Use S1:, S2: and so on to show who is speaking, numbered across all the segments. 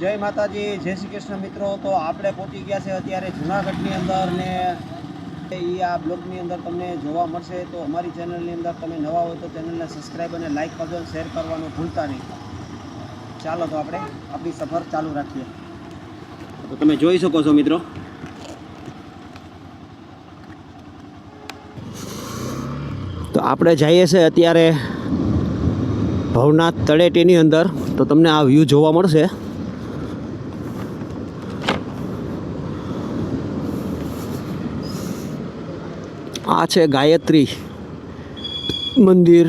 S1: જય માતાજી, જય શ્રી કૃષ્ણ મિત્રો. તો આપણે પહોંચી ગયા છે અત્યારે જુનાગઢની અંદર ને એ આ બ્લોગની અંદર તમને જોવા મળશે. તો અમારી ચેનલની અંદર તમે નવા હોય તો ચેનલને સબસ્ક્રાઈબ અને લાઈક કરજો, શેર કરવાનું ભૂલતા નહીં. ચાલો તો આપણે આપણી સફર ચાલુ રાખીએ. તો તમે જોઈ શકો છો મિત્રો. તો આપણે જઈએ છીએ અત્યારે ભવનાથ તળેટીની અંદર. તો તમને આ વ્યૂ જોવા મળશે. આ છે ગાયત્રી મંદિર.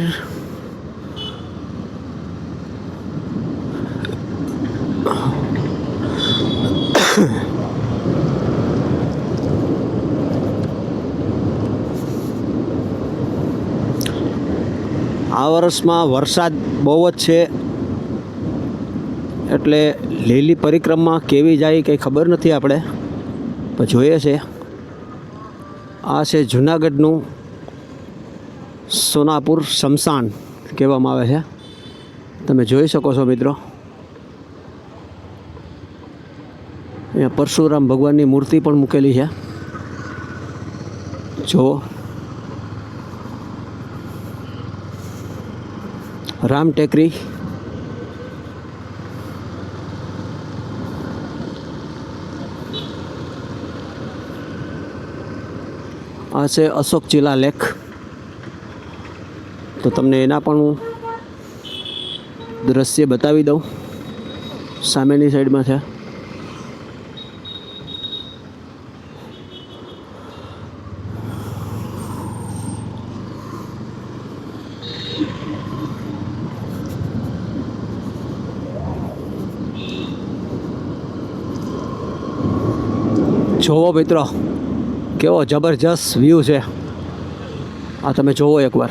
S1: આ વર્ષમાં વરસાદ બહુ જ છે. એટલે લીલી પરિક્રમા કેવી જાય કંઈ ખબર નથી આપણે, પણ જોઈએ છે. આ છે જુનાગઢનું સોનાપુર શમશાન કહેવામાં આવે છે. તમે જોઈ શકો છો મિત્રો. અહીંયા પરશુરામ ભગવાનની મૂર્તિ પણ મૂકેલી છે. જુઓ. રામ ટેકરી આ છે અશોક ચિલા લેક તો તમને એના પણ હું દ્રશ્ય બતાવી દઉં. સામેની સાઈડમાં છે. જોવો મિત્રો કેવો જબરજસ્ત વ્યૂ છે. આ તમે જોવો એકવાર.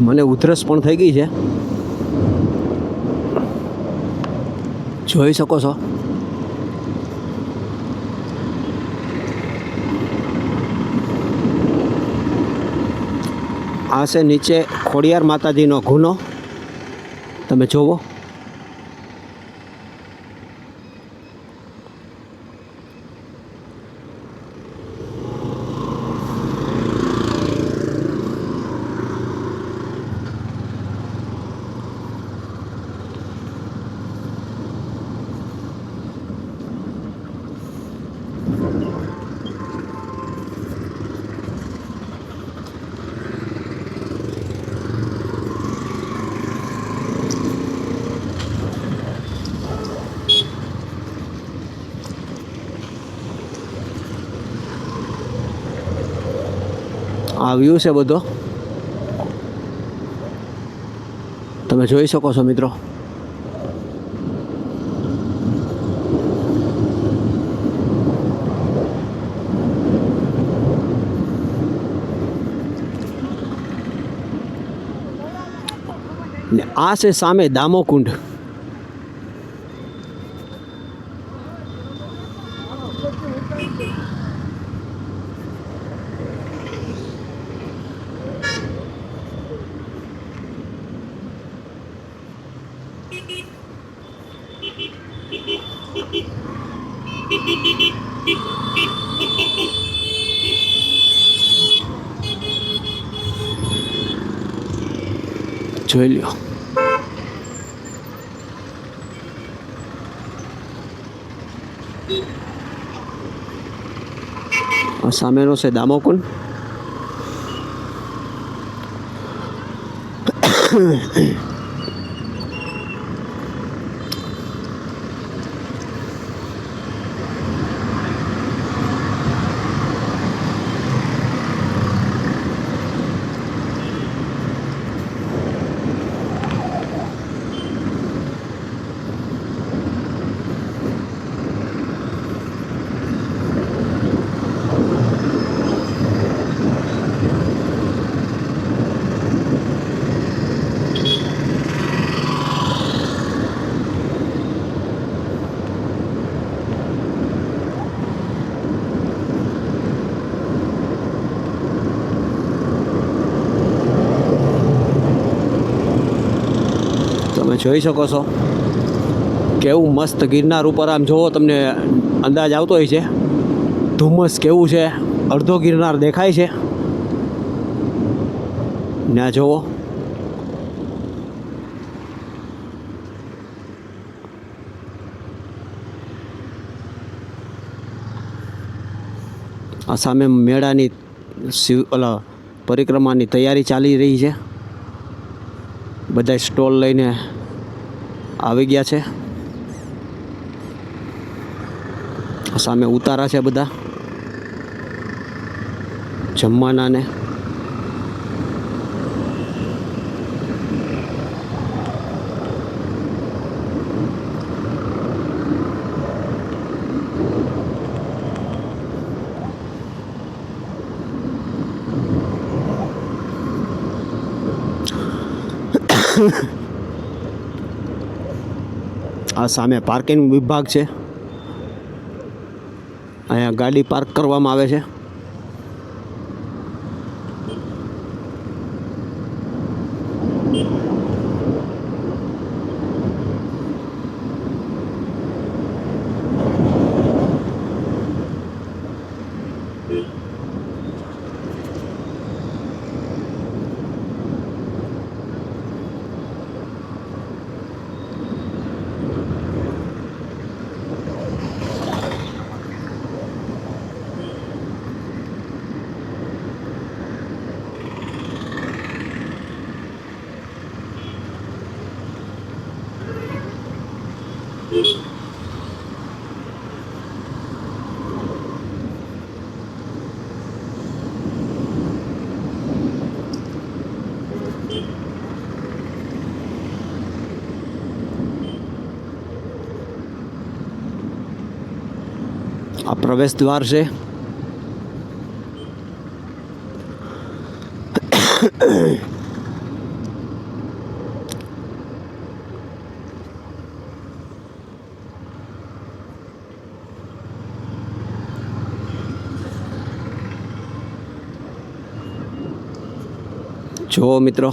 S1: મને ઉધરસ પણ થઈ ગઈ છે. જોઈ શકો છો. આ છે નીચે ખોડિયાર માતાજીનો ગુનો. તમે જોવો. આ વ્યૂ છે બધો? તમે જોઈ શકો છો મિત્રો. ને આ છે સામે દામોકુંડ. જોઈ લ્યો સામેનો છે દામોકુંડ. તમે જોઈ શકો છો. કેવું મસ્ત ગિરનાર ઉપર આમ જોવો, તમને અંદાજ આવતો હોય છે. ધુમ્મસ કેવું છે, અડધો ગિરનાર દેખાય છે. ના જોવો. આ સામે મેળાની શિવ ઓલા પરિક્રમાની તૈયારી ચાલી રહી છે. બધા સ્ટોલ લઈને આવી ગયા છે. સામે ઉતારા છે બધા. જમવાના ને આ સામે પાર્કિંગ વિભાગ છે. અહીંયા ગાડી પાર્ક કરવામાં આવે છે. આ પ્રવેશ દ્વાર છે જુઓ મિત્રો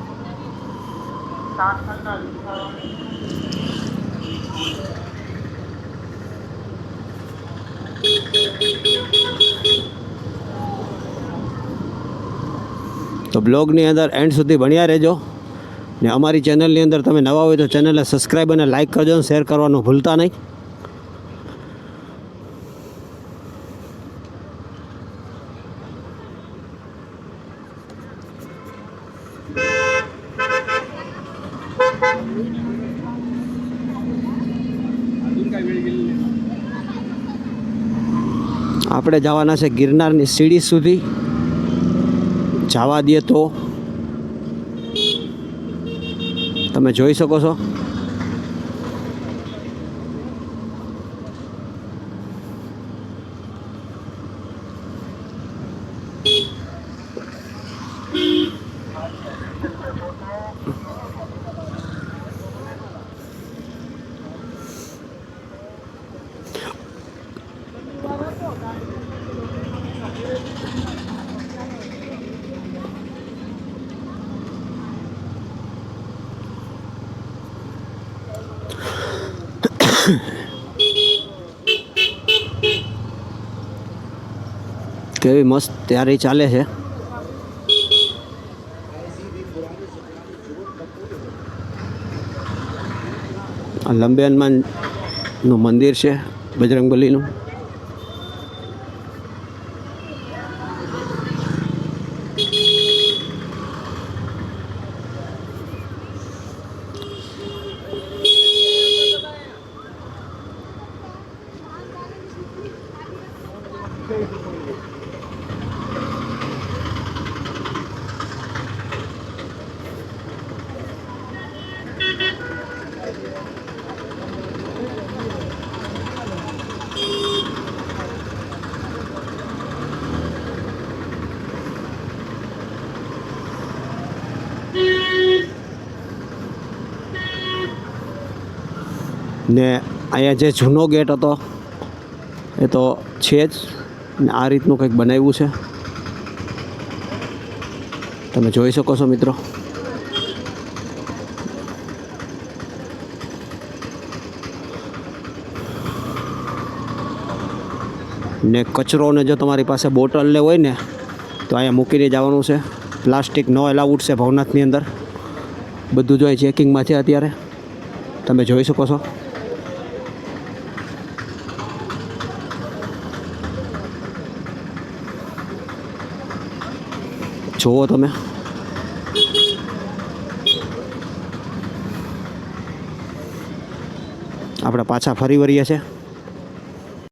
S1: તો બ્લોગની અંદર એન્ડ સુધી ભણ્યા રહેજો. ને અમારી ચેનલની અંદર તમે નવા હોય તો ચેનલને સબસ્ક્રાઈબ અને લાઇક કરજો અને શેર કરવાનું ભૂલતા નહીં. આપણે જવાના છે ગિરનારની સીડી સુધી. જવા દઈએ તો. તમે જોઈ શકો છો. કેવી મસ્ત તૈયારી ચાલે છે. લંબે હનુમાનનું મંદિર છે બજરંગબલીનું. ને અહીંયા જે જૂનો ગેટ હતો, એ તો છે જ. ને આ રીતનું કંઈક બનાવ્યું છે. તમે જોઈ શકો છો મિત્રો. ને કચરો ને જો તમારી પાસે બોટલ ને હોય ને, તો અહીંયા મૂકીને જવાનું છે. પ્લાસ્ટિક નો એલાઉડ છે ભવનાથની અંદર. બધું જો ચેકિંગમાં છે અત્યારે. તમે જોઈ શકો છો. જુઓ તમે. આપણે પાછા ફરી વળીએ છીએ